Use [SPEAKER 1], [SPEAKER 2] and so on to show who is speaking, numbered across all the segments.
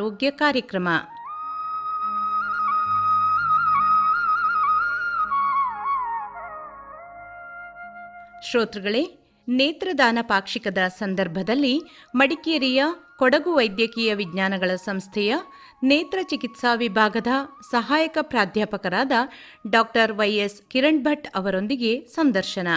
[SPEAKER 1] ಆರೋಗ್ಯ ಕಾರ್ಯಕ್ರಮ. ಶ್ರೋತೃಗಳೇ, ನೇತ್ರದಾನ ಪಾಕ್ಷಿಕದ ಸಂದರ್ಭದಲ್ಲಿ ಮಡಿಕೇರಿಯ ಕೊಡಗು ವೈದ್ಯಕೀಯ ವಿಜ್ಞಾನಗಳ ಸಂಸ್ಥೆಯ ನೇತ್ರ ಚಿಕಿತ್ಸಾ ವಿಭಾಗದ ಸಹಾಯಕ ಪ್ರಾಧ್ಯಾಪಕರಾದ ಡಾಕ್ಟರ್ ವೈಎಸ್ ಕಿರಣ್ ಭಟ್ ಅವರೊಂದಿಗೆ ಸಂದರ್ಶನ.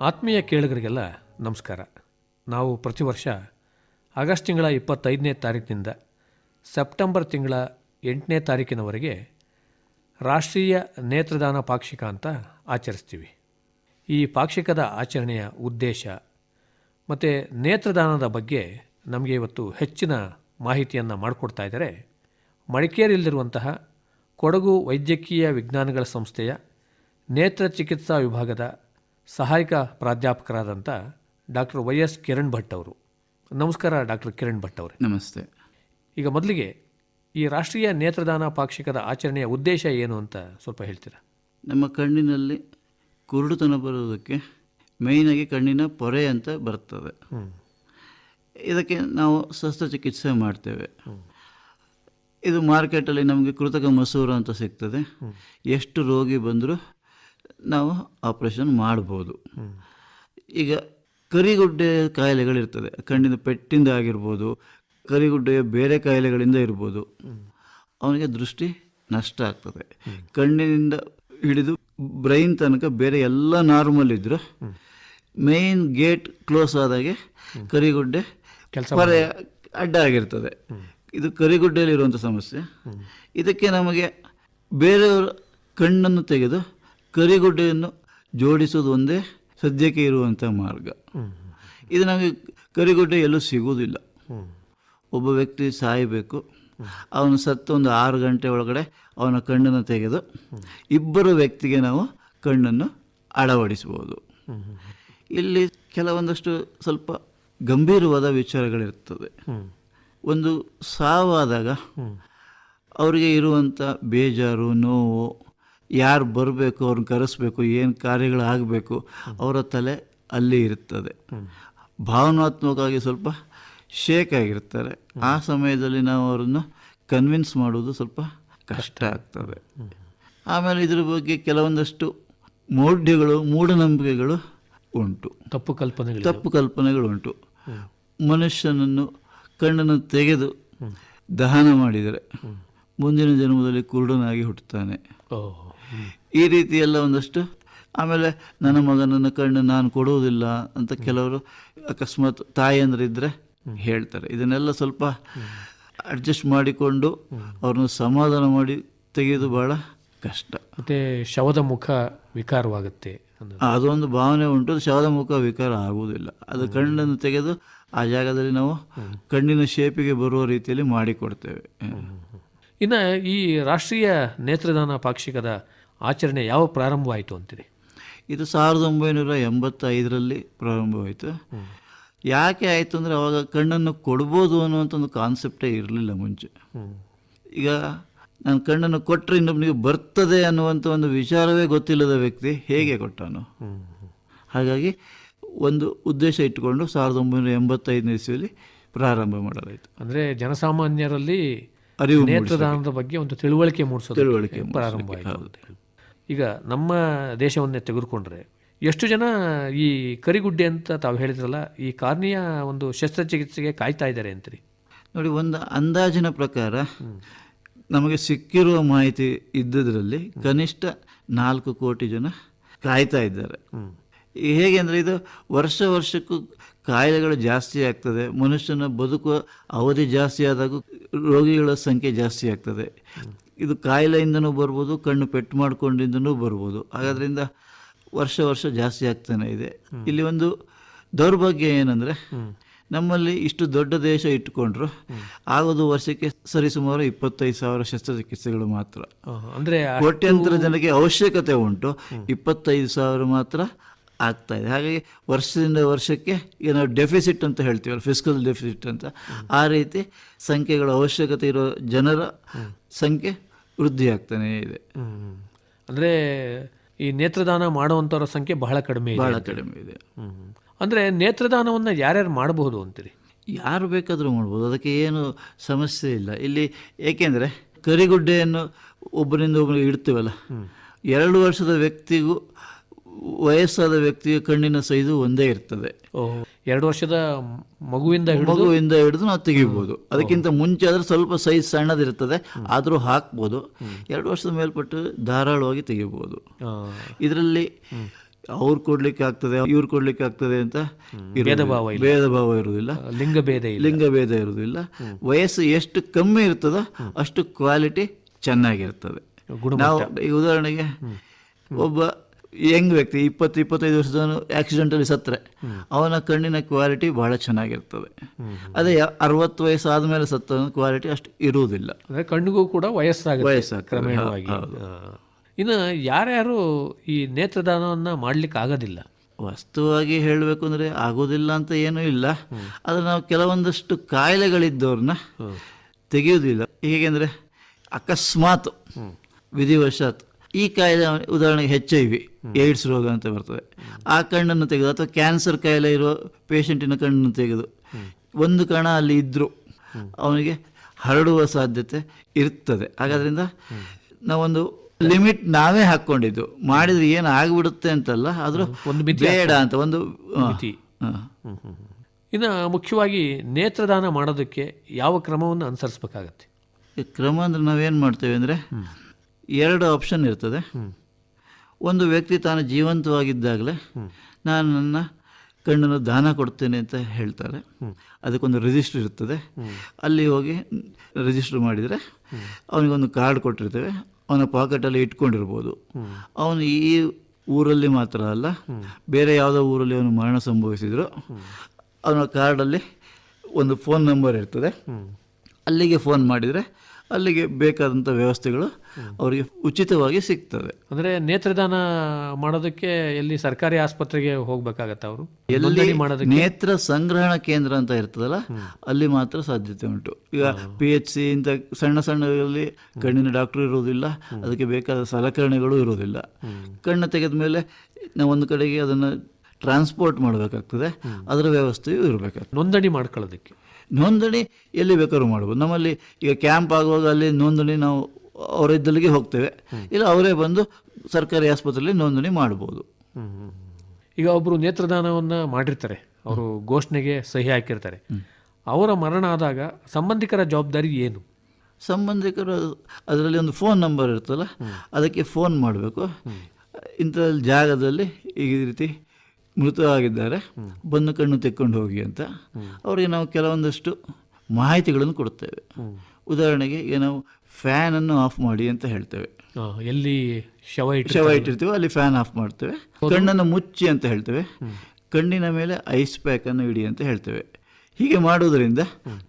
[SPEAKER 2] ಆತ್ಮೀಯ ಕೇಳುಗರಿಗೆಲ್ಲ ನಮಸ್ಕಾರ. ನಾವು ಪ್ರತಿ ವರ್ಷ ಆಗಸ್ಟ್ ತಿಂಗಳ ಇಪ್ಪತ್ತೈದನೇ ತಾರೀಕಿನಿಂದ ಸೆಪ್ಟೆಂಬರ್ ತಿಂಗಳ ಎಂಟನೇ ತಾರೀಕಿನವರೆಗೆ ರಾಷ್ಟ್ರೀಯ ನೇತ್ರದಾನ ಪಾಕ್ಷಿಕ ಅಂತ ಆಚರಿಸ್ತೀವಿ. ಈ ಪಾಕ್ಷಿಕದ ಆಚರಣೆಯ ಉದ್ದೇಶ ಮತ್ತು ನೇತ್ರದಾನದ ಬಗ್ಗೆ ನಮಗೆ ಇವತ್ತು ಹೆಚ್ಚಿನ ಮಾಹಿತಿಯನ್ನು ಮಾಡಿಕೊಡ್ತಾ ಇದ್ದಾರೆ. ಮಡಿಕೇರಿಯಲ್ಲಿರುವಂತಹ ಕೊಡಗು ವೈದ್ಯಕೀಯ ವಿಜ್ಞಾನಗಳ ಸಂಸ್ಥೆಯ ನೇತ್ರ ಚಿಕಿತ್ಸಾ ವಿಭಾಗದ ಸಹಾಯಕ ಪ್ರಾಧ್ಯಾಪಕರಾದಂಥ doctor Y S Kiran Bhat ಅವರು. ನಮಸ್ಕಾರ ಡಾಕ್ಟರ್ ಕಿರಣ್ ಭಟ್ ಅವರೇ.
[SPEAKER 3] ನಮಸ್ತೆ.
[SPEAKER 2] ಈಗ ಮೊದಲಿಗೆ ಈ ರಾಷ್ಟ್ರೀಯ ನೇತ್ರದಾನ ಪಾಕ್ಷಿಕದ ಆಚರಣೆಯ ಉದ್ದೇಶ ಏನು ಅಂತ ಸ್ವಲ್ಪ ಹೇಳ್ತೀರಾ?
[SPEAKER 3] ನಮ್ಮ ಕಣ್ಣಿನಲ್ಲಿ ಕುರುಡುತನ ಬರುವುದಕ್ಕೆ ಮೇಯ್ನಾಗಿ ಕಣ್ಣಿನ ಪೊರೆ ಅಂತ ಬರ್ತದೆ. ಇದಕ್ಕೆ ನಾವು ಶಸ್ತ್ರಚಿಕಿತ್ಸೆ ಮಾಡ್ತೇವೆ. ಇದು ಮಾರ್ಕೆಟಲ್ಲಿ ನಮಗೆ ಕೃತಕ ಮಸೂರ ಅಂತ ಸಿಗ್ತದೆ. ಎಷ್ಟು ರೋಗಿ ಬಂದರೂ ನಾವು ಆಪ್ರೇಷನ್ ಮಾಡ್ಬೋದು. ಈಗ ಕರಿಗುಡ್ಡೆ ಕಾಯಿಲೆಗಳಿರ್ತದೆ. ಕಣ್ಣಿನ ಪೆಟ್ಟಿಂದ ಆಗಿರ್ಬೋದು ಕರಿಗುಡ್ಡೆಯ ಬೇರೆ ಕಾಯಿಲೆಗಳಿಂದ ಇರ್ಬೋದು. ಅವನಿಗೆ ದೃಷ್ಟಿ ನಷ್ಟ ಆಗ್ತದೆ. ಕಣ್ಣಿನಿಂದ ಹಿಡಿದು ಬ್ರೈನ್ ತನಕ ಬೇರೆ ಎಲ್ಲ ನಾರ್ಮಲ್ ಇದ್ದರೂ ಮೇನ್ ಗೇಟ್ ಕ್ಲೋಸ್ ಆದಾಗೆ ಕರಿಗುಡ್ಡೆ ಪರೆ ಅಡ್ಡ ಆಗಿರ್ತದೆ. ಇದು ಕರಿಗುಡ್ಡೆಯಲ್ಲಿರುವಂಥ ಸಮಸ್ಯೆ. ಇದಕ್ಕೆ ನಮಗೆ ಬೇರೆಯವರ ಕಣ್ಣನ್ನು ತೆಗೆದು ಕರಿಗುಡ್ಡೆಯನ್ನು ಜೋಡಿಸೋದು ಒಂದೇ ಸದ್ಯಕ್ಕೆ ಇರುವಂಥ ಮಾರ್ಗ. ಇದು ನಮಗೆ ಕರಿಗುಡ್ಡೆ ಎಲ್ಲೂ ಸಿಗುವುದಿಲ್ಲ. ಒಬ್ಬ ವ್ಯಕ್ತಿ ಸಾಯಬೇಕು. ಅವನು ಸತ್ತು ಒಂದು ಆರು ಗಂಟೆ ಒಳಗಡೆ ಅವನ ಕಣ್ಣನ್ನು ತೆಗೆದು ಇಬ್ಬರು ವ್ಯಕ್ತಿಗೆ ನಾವು ಕಣ್ಣನ್ನು ಅಳವಡಿಸ್ಬೋದು ಇಲ್ಲಿ ಕೆಲವೊಂದಷ್ಟು ಸ್ವಲ್ಪ ಗಂಭೀರವಾದ ವಿಚಾರಗಳಿರ್ತದೆ. ಒಂದು ಸಾವಾದಾಗ ಅವರಿಗೆ ಇರುವಂಥ ಬೇಜಾರು ನೋವು ಯಾರು ಬರಬೇಕು ಅವ್ರನ್ನ ಕರೆಸಬೇಕು ಏನು ಕಾರ್ಯಗಳಾಗಬೇಕು ಅವರ ತಲೆ ಅಲ್ಲಿ ಇರ್ತದೆ ಭಾವನಾತ್ಮಕವಾಗಿ ಸ್ವಲ್ಪ ಶೇಕ್ ಆಗಿರ್ತಾರೆ ಆ ಸಮಯದಲ್ಲಿ ನಾವು ಅವರನ್ನು ಕನ್ವಿನ್ಸ್ ಮಾಡೋದು ಸ್ವಲ್ಪ ಕಷ್ಟ ಆಗ್ತದೆ. ಆಮೇಲೆ ಇದ್ರ ಬಗ್ಗೆ ಕೆಲವೊಂದಷ್ಟು ಮೌಢ್ಯಗಳು ಮೂಢನಂಬಿಕೆಗಳು ಉಂಟು.
[SPEAKER 2] ತಪ್ಪು ಕಲ್ಪನೆಗಳು
[SPEAKER 3] ತಪ್ಪು ಕಲ್ಪನೆಗಳು ಉಂಟು ಮನುಷ್ಯನನ್ನು ಕಣ್ಣನ್ನು ತೆಗೆದು ದಹನ ಮಾಡಿದರೆ ಮುಂದಿನ ಜನ್ಮದಲ್ಲಿ ಕುರುಡನಾಗಿ ಹುಟ್ಟುತ್ತಾನೆ. ಈ ರೀತಿಯೆಲ್ಲ ಎಲ್ಲ ಒಂದಷ್ಟು ಆಮೇಲೆ ನನ್ನ ಮಗನನ್ನು ಕಣ್ಣು ನಾನು ಕೊಡುವುದಿಲ್ಲ ಅಂತ ಕೆಲವರು ಅಕಸ್ಮಾತ್ ತಾಯಂದ್ರಿದ್ರೆ ಹೇಳ್ತಾರೆ. ಇದನ್ನೆಲ್ಲ ಸ್ವಲ್ಪ ಅಡ್ಜಸ್ಟ್ ಮಾಡಿಕೊಂಡು ಅವ್ರನ್ನ ಸಮಾಧಾನ ಮಾಡಿ ತೆಗೆಯೋದು ಬಹಳ ಕಷ್ಟ.
[SPEAKER 2] ಮತ್ತೆ ಶವದ ಮುಖ ವಿಕಾರವಾಗುತ್ತೆ
[SPEAKER 3] ಅದೊಂದು ಭಾವನೆ ಉಂಟು. ಶವದ ಮುಖ ವಿಕಾರ ಆಗುವುದಿಲ್ಲ. ಅದು ಕಣ್ಣನ್ನು ತೆಗೆದು ಆ ಜಾಗದಲ್ಲಿ ನಾವು ಕಣ್ಣಿನ ಶೇಪಿಗೆ ಬರುವ ರೀತಿಯಲ್ಲಿ ಮಾಡಿಕೊಡ್ತೇವೆ.
[SPEAKER 2] ಇನ್ನು ಈ ರಾಷ್ಟ್ರೀಯ ನೇತ್ರದಾನ ಪಾಕ್ಷಿಕದ ಆಚರಣೆ ಯಾವ ಪ್ರಾರಂಭವಾಯಿತು ಅಂತೀರಿ?
[SPEAKER 3] ಇದು ಸಾವಿರದ ಒಂಬೈನೂರ ಎಂಬತ್ತೈದರಲ್ಲಿ ಪ್ರಾರಂಭವಾಯಿತು. ಯಾಕೆ ಆಯಿತು ಅಂದರೆ ಅವಾಗ ಕಣ್ಣನ್ನು ಕೊಡ್ಬೋದು ಅನ್ನುವಂಥ ಒಂದು ಕಾನ್ಸೆಪ್ಟೇ ಇರಲಿಲ್ಲ ಮುಂಚೆ. ಈಗ ನಾನು ಕಣ್ಣನ್ನು ಕೊಟ್ಟರೆ ಇನ್ನೊಬ್ಬನಿಗೆ ಬರ್ತದೆ ಅನ್ನುವಂಥ ಒಂದು ವಿಚಾರವೇ ಗೊತ್ತಿಲ್ಲದ ವ್ಯಕ್ತಿ ಹೇಗೆ ಕೊಟ್ಟನು. ಹಾಗಾಗಿ ಒಂದು ಉದ್ದೇಶ ಇಟ್ಟುಕೊಂಡು ಸಾವಿರದ ಒಂಬೈನೂರ ಎಂಬತ್ತೈದನೇ ಇಸ್ವಿಯಲ್ಲಿ ಪ್ರಾರಂಭ ಮಾಡಲಾಯಿತು.
[SPEAKER 2] ಅಂದರೆ ಜನಸಾಮಾನ್ಯರಲ್ಲಿ
[SPEAKER 3] ಅರಿವು
[SPEAKER 2] ನೇತ್ರದಾನದ ಬಗ್ಗೆ ಒಂದು ತಿಳುವಳಿಕೆ ಮೂಡಿಸೋದು
[SPEAKER 3] ತಿಳುವಳಿಕೆ
[SPEAKER 2] ಪ್ರಾರಂಭ ಆಯಿತು ಈಗ ನಮ್ಮ ದೇಶವನ್ನೇ ತೆಗೆದುಕೊಂಡ್ರೆ ಎಷ್ಟು ಜನ ಈ ಕರಿಗುಡ್ಡೆ ಅಂತ ತಾವು ಹೇಳಿದ್ರಲ್ಲ ಈ ಕಾರ್ನಿಯ ಒಂದು ಶಸ್ತ್ರಚಿಕಿತ್ಸೆಗೆ ಕಾಯ್ತಾ ಇದ್ದಾರೆ ಅಂತೀರಿ?
[SPEAKER 3] ನೋಡಿ ಒಂದು ಅಂದಾಜಿನ ಪ್ರಕಾರ ನಮಗೆ ಸಿಕ್ಕಿರುವ ಮಾಹಿತಿ ಇದ್ದದರಲ್ಲಿ ಕನಿಷ್ಠ ನಾಲ್ಕು ಕೋಟಿ ಜನ ಕಾಯ್ತಾ ಇದ್ದಾರೆ. ಹೇಗೆ ಅಂದರೆ ಇದು ವರ್ಷ ವರ್ಷಕ್ಕೂ ಕಾಯಿಲೆಗಳು ಜಾಸ್ತಿ ಆಗ್ತದೆ ಮನುಷ್ಯನ ಬದುಕುವ ಅವಧಿ ಜಾಸ್ತಿ ಆದಾಗ ರೋಗಿಗಳ ಸಂಖ್ಯೆ ಜಾಸ್ತಿ ಆಗ್ತದೆ. ಇದು ಕಾಯಿಲೆಯಿಂದನೂ ಬರ್ಬೋದು ಕಣ್ಣು ಪೆಟ್ಟು ಮಾಡ್ಕೊಂಡಿಂದನೂ ಬರ್ಬೋದು. ಹಾಗಾದ್ರಿಂದ ವರ್ಷ ವರ್ಷ ಜಾಸ್ತಿ ಆಗ್ತಾನೆ ಇದೆ. ಇಲ್ಲಿ ಒಂದು ದೌರ್ಭಾಗ್ಯ ಏನಂದರೆ ನಮ್ಮಲ್ಲಿ ಇಷ್ಟು ದೊಡ್ಡ ದೇಶ ಇಟ್ಟುಕೊಂಡ್ರು ಆಗೋದು ವರ್ಷಕ್ಕೆ ಸರಿಸುಮಾರು ಇಪ್ಪತ್ತೈದು ಸಾವಿರ ಶಸ್ತ್ರಚಿಕಿತ್ಸೆಗಳು ಮಾತ್ರ.
[SPEAKER 2] ಅಂದರೆ
[SPEAKER 3] ಕೋಟ್ಯಂತರ ಜನಕ್ಕೆ ಅವಶ್ಯಕತೆ ಉಂಟು. ಇಪ್ಪತ್ತೈದು ಸಾವಿರ ಮಾತ್ರ ಆಗ್ತಾ ಇದೆ. ಹಾಗಾಗಿ ವರ್ಷದಿಂದ ವರ್ಷಕ್ಕೆ ಏನೋ ನಾವು ಡೆಫಿಸಿಟ್ ಅಂತ ಹೇಳ್ತೀವಲ್ಲ ಫಿಸಿಕಲ್ ಡೆಫಿಸಿಟ್ ಅಂತ. ಆ ರೀತಿ ಸಂಖ್ಯೆಗಳ ಅವಶ್ಯಕತೆ ಇರೋ ಜನರ ಸಂಖ್ಯೆ ವೃದ್ಧಿ ಆಗ್ತಾನೆ ಇದೆ.
[SPEAKER 2] ಅಂದರೆ ಈ ನೇತ್ರದಾನ ಮಾಡುವಂಥವ್ರ ಸಂಖ್ಯೆ ಬಹಳ ಕಡಿಮೆ ಇದೆ
[SPEAKER 3] ಬಹಳ ಕಡಿಮೆ ಇದೆ.
[SPEAKER 2] ಅಂದರೆ ನೇತ್ರದಾನವನ್ನು ಯಾರ್ಯಾರು ಮಾಡಬಹುದು ಅಂತೀರಿ?
[SPEAKER 3] ಯಾರು ಬೇಕಾದರೂ ಮಾಡ್ಬೋದು. ಅದಕ್ಕೆ ಏನು ಸಮಸ್ಯೆ ಇಲ್ಲ. ಇಲ್ಲಿ ಏಕೆಂದರೆ ಕರಿಗುಡ್ಡೆಯನ್ನು ಒಬ್ಬರಿಂದ ಒಬ್ಬರಿಗೆ ಇಡ್ತೀವಲ್ಲ. ಎರಡು ವರ್ಷದ ವ್ಯಕ್ತಿಗೂ ವಯಸ್ಸಾದ ವ್ಯಕ್ತಿಯ ಕಣ್ಣಿನ ಸೈಜು ಒಂದೇ ಇರ್ತದೆ.
[SPEAKER 2] ಓಹ್ ಎರಡು ವರ್ಷದ ಮಗುವಿಂದ ಹಿಡಿದು
[SPEAKER 3] ಮಗುವಿಂದ ಹಿಡಿದು ನಾವು ತೆಗಿಬೋದು. ಅದಕ್ಕಿಂತ ಮುಂಚೆ ಆದ್ರೆ ಸ್ವಲ್ಪ ಸೈಜ್ ಸಣ್ಣದಿರ್ತದೆ ಆದರೂ ಹಾಕ್ಬೋದು. ಎರಡು ವರ್ಷದ ಮೇಲ್ಪಟ್ಟು ಧಾರಾಳವಾಗಿ ತೆಗಿಬೋದು. ಇದರಲ್ಲಿ ಅವ್ರು ಕೊಡ್ಲಿಕ್ಕೆ ಆಗ್ತದೆ ಇವ್ರು ಕೊಡ್ಲಿಕ್ಕೆ ಆಗ್ತದೆ ಅಂತ.
[SPEAKER 2] ಭೇದ ಭಾವ
[SPEAKER 3] ಭೇದ ಭಾವ ಇರುವುದಿಲ್ಲ.
[SPEAKER 2] ಲಿಂಗ ಭೇದ
[SPEAKER 3] ಲಿಂಗ ಭೇದ ಇರುವುದಿಲ್ಲ. ವಯಸ್ಸು ಎಷ್ಟು ಕಮ್ಮಿ ಇರ್ತದೋ ಅಷ್ಟು ಕ್ವಾಲಿಟಿ ಚೆನ್ನಾಗಿರ್ತದೆ. ನಾವು ಉದಾಹರಣೆಗೆ ಒಬ್ಬ ಯಂಗ್ ವ್ಯಕ್ತಿ ಇಪ್ಪತ್ತು ಇಪ್ಪತ್ತೈದು ವರ್ಷದವನು ಆಕ್ಸಿಡೆಂಟಲ್ಲಿ ಸತ್ತರೆ. ಅವನ ಕಣ್ಣಿನ ಕ್ವಾಲಿಟಿ ಬಹಳ ಚೆನ್ನಾಗಿರ್ತದೆ. ಅದೇ ಅರವತ್ತು ವಯಸ್ಸು ಆದಮೇಲೆ ಸತ್ತವನ ಕ್ವಾಲಿಟಿ ಅಷ್ಟು ಇರುವುದಿಲ್ಲ.
[SPEAKER 2] ಅಂದರೆ ಕಣ್ಣಿಗೂ ಕೂಡ
[SPEAKER 3] ವಯಸ್ಸಾಗಿ.
[SPEAKER 2] ಕ್ರಮೇಣವಾಗಿ. ಇನ್ನು ಯಾರ್ಯಾರು ಈ ನೇತ್ರದಾನವನ್ನು ಮಾಡ್ಲಿಕ್ಕೆ ಆಗೋದಿಲ್ಲ?
[SPEAKER 3] ವಸ್ತುವಾಗಿ ಹೇಳಬೇಕು ಅಂದರೆ ಆಗೋದಿಲ್ಲ ಅಂತ ಏನೂ ಇಲ್ಲ. ಆದರೆ ನಾವು ಕೆಲವೊಂದಷ್ಟು ಕಾಯಿಲೆಗಳಿದ್ದವ್ರನ್ನ ತೆಗೆಯುವುದಿಲ್ಲ. ಹೇಗೆಂದರೆ ಅಕಸ್ಮಾತ್ ವಿಧಿವಶಾತ್ ಈ ಕಾಯಿಲೆ ಉದಾಹರಣೆಗೆ ಹೆಚ್ ಐ ವಿ ಏಡ್ಸ್ ರೋಗ ಅಂತ ಬರ್ತದೆ. ಆ ಕಣ್ಣನ್ನು ತೆಗೆದು ಅಥವಾ ಕ್ಯಾನ್ಸರ್ ಕಾಯಿಲೆ ಇರುವ ಪೇಷಂಟಿನ ಕಣ್ಣನ್ನು ತೆಗೆದು ಒಂದು ಕಣ ಅಲ್ಲಿ ಇದ್ದರೂ ಅವನಿಗೆ ಹರಡುವ ಸಾಧ್ಯತೆ ಇರ್ತದೆ. ಹಾಗಾದ್ರಿಂದ ನಾವೊಂದು ಲಿಮಿಟ್ ನಾವೇ ಹಾಕ್ಕೊಂಡಿದ್ದು. ಮಾಡಿದ್ರೆ ಏನು ಆಗಿಬಿಡುತ್ತೆ ಅಂತಲ್ಲ ಆದರೂ
[SPEAKER 2] ಒಂದು
[SPEAKER 3] ಬೇಡ ಅಂತ ಒಂದು
[SPEAKER 2] ಇನ್ನು ಮುಖ್ಯವಾಗಿ ನೇತ್ರದಾನ ಮಾಡೋದಕ್ಕೆ ಯಾವ ಕ್ರಮವನ್ನು ಅನುಸರಿಸ್ಬೇಕಾಗತ್ತೆ?
[SPEAKER 3] ಈ ಕ್ರಮ ಅಂದ್ರೆ ನಾವೇನು ಮಾಡ್ತೇವೆ ಅಂದರೆ ಎರಡು ಆಪ್ಷನ್ ಇರ್ತದೆ. ಒಂದು ವ್ಯಕ್ತಿ ತಾನು ಜೀವಂತವಾಗಿದ್ದಾಗಲೇ ನಾನು ನನ್ನ ಕಣ್ಣನ್ನು ದಾನ ಕೊಡ್ತೇನೆ ಅಂತ ಹೇಳ್ತಾರೆ. ಅದಕ್ಕೊಂದು ರಿಜಿಸ್ಟರ್ ಇರ್ತದೆ. ಅಲ್ಲಿ ಹೋಗಿ ರಿಜಿಸ್ಟರ್ ಮಾಡಿದರೆ ಅವನಿಗೊಂದು ಕಾರ್ಡ್ ಕೊಟ್ಟಿರ್ತೇವೆ. ಅವನ ಪಾಕೆಟಲ್ಲಿ ಇಟ್ಕೊಂಡಿರ್ಬೋದು. ಅವನು ಈ ಊರಲ್ಲಿ ಮಾತ್ರ ಅಲ್ಲ ಬೇರೆ ಯಾವುದೋ ಊರಲ್ಲಿ ಅವನು ಮರಣ ಸಂಭವಿಸಿದ್ರು. ಅವನ ಕಾರ್ಡಲ್ಲಿ ಒಂದು ಫೋನ್ ನಂಬರ್ ಇರ್ತದೆ. ಅಲ್ಲಿಗೆ ಫೋನ್ ಮಾಡಿದರೆ ಅಲ್ಲಿಗೆ ಬೇಕಾದಂಥ ವ್ಯವಸ್ಥೆಗಳು ಅವರಿಗೆ ಉಚಿತವಾಗಿ ಸಿಗ್ತದೆ
[SPEAKER 2] ಅಂದರೆ ನೇತ್ರದಾನ ಮಾಡೋದಕ್ಕೆ ಎಲ್ಲಿ ಸರ್ಕಾರಿ ಆಸ್ಪತ್ರೆಗೆ ಹೋಗಬೇಕಾಗತ್ತೆ ಅವರು?
[SPEAKER 3] ಎಲ್ಲಿ
[SPEAKER 2] ಮಾಡೋದಕ್ಕೆ?
[SPEAKER 3] ನೇತ್ರ ಸಂಗ್ರಹಣ ಕೇಂದ್ರ ಅಂತ ಇರ್ತದಲ್ಲ ಅಲ್ಲಿ ಮಾತ್ರ ಸಾಧ್ಯತೆ ಉಂಟು. ಈಗ ಪಿ ಎಚ್ ಸಿ ಇಂಥ ಸಣ್ಣ ಸಣ್ಣದಲ್ಲಿ ಕಣ್ಣಿನ ಡಾಕ್ಟರ್ ಇರುವುದಿಲ್ಲ ಅದಕ್ಕೆ ಬೇಕಾದ ಸಲಕರಣೆಗಳು ಇರುವುದಿಲ್ಲ. ಕಣ್ಣು ತೆಗೆದ ಮೇಲೆ ನಾವು ಒಂದು ಕಡೆಗೆ ಅದನ್ನು ಟ್ರಾನ್ಸ್ಪೋರ್ಟ್ ಮಾಡಬೇಕಾಗ್ತದೆ ಅದರ ವ್ಯವಸ್ಥೆಯೂ ಇರಬೇಕಾಗ್ತದೆ.
[SPEAKER 2] ನೋಂದಣಿ ಮಾಡ್ಕೊಳ್ಳೋದಕ್ಕೆ.
[SPEAKER 3] ನೋಂದಣಿ ಎಲ್ಲಿ ಬೇಕಾದ್ರೂ ಮಾಡ್ಬೋದು. ನಮ್ಮಲ್ಲಿ ಈಗ ಕ್ಯಾಂಪ್ ಆಗುವಾಗ ಅಲ್ಲಿ ನೋಂದಣಿ ನಾವು ಅವರಿದ್ದಲ್ಲಿಗೆ ಹೋಗ್ತೇವೆ. ಇಲ್ಲ ಅವರೇ ಬಂದು ಸರ್ಕಾರಿ ಆಸ್ಪತ್ರೆಯಲ್ಲಿ ನೋಂದಣಿ ಮಾಡ್ಬೋದು.
[SPEAKER 2] ಈಗ ಒಬ್ಬರು ನೇತ್ರದಾನವನ್ನು ಮಾಡಿರ್ತಾರೆ. ಅವರು ಘೋಷಣೆಗೆ ಸಹಿ ಹಾಕಿರ್ತಾರೆ. ಅವರ ಮರಣ ಆದಾಗ ಸಂಬಂಧಿಕರ ಜವಾಬ್ದಾರಿ ಏನು?
[SPEAKER 3] ಸಂಬಂಧಿಕರು ಅದರಲ್ಲಿ ಒಂದು ಫೋನ್ ನಂಬರ್ ಇರ್ತಲ್ಲ ಅದಕ್ಕೆ ಫೋನ್ ಮಾಡಬೇಕು. ಇಂಥ ಜಾಗದಲ್ಲಿ ಈ ರೀತಿ ಮೃತವಾಗಿದ್ದಾರೆ ಬಂದು ಕಣ್ಣು ತೆಕ್ಕೊಂಡು ಹೋಗಿ ಅಂತ. ಅವರಿಗೆ ನಾವು ಕೆಲವೊಂದಷ್ಟು ಮಾಹಿತಿಗಳನ್ನು ಕೊಡ್ತೇವೆ. ಉದಾಹರಣೆಗೆ ಈಗ ನಾವು ಫ್ಯಾನನ್ನು ಆಫ್ ಮಾಡಿ ಅಂತ ಹೇಳ್ತೇವೆ.
[SPEAKER 2] ಎಲ್ಲಿ ಶವ
[SPEAKER 3] ಶವ ಇಟ್ಟಿರ್ತೀವಿ ಅಲ್ಲಿ ಫ್ಯಾನ್ ಆಫ್ ಮಾಡ್ತೇವೆ. ಕಣ್ಣನ್ನು ಮುಚ್ಚಿ ಅಂತ ಹೇಳ್ತೇವೆ. ಕಣ್ಣಿನ ಮೇಲೆ ಐಸ್ ಪ್ಯಾಕನ್ನು ಇಡಿ ಅಂತ ಹೇಳ್ತೇವೆ. ಹೀಗೆ ಮಾಡುವುದರಿಂದ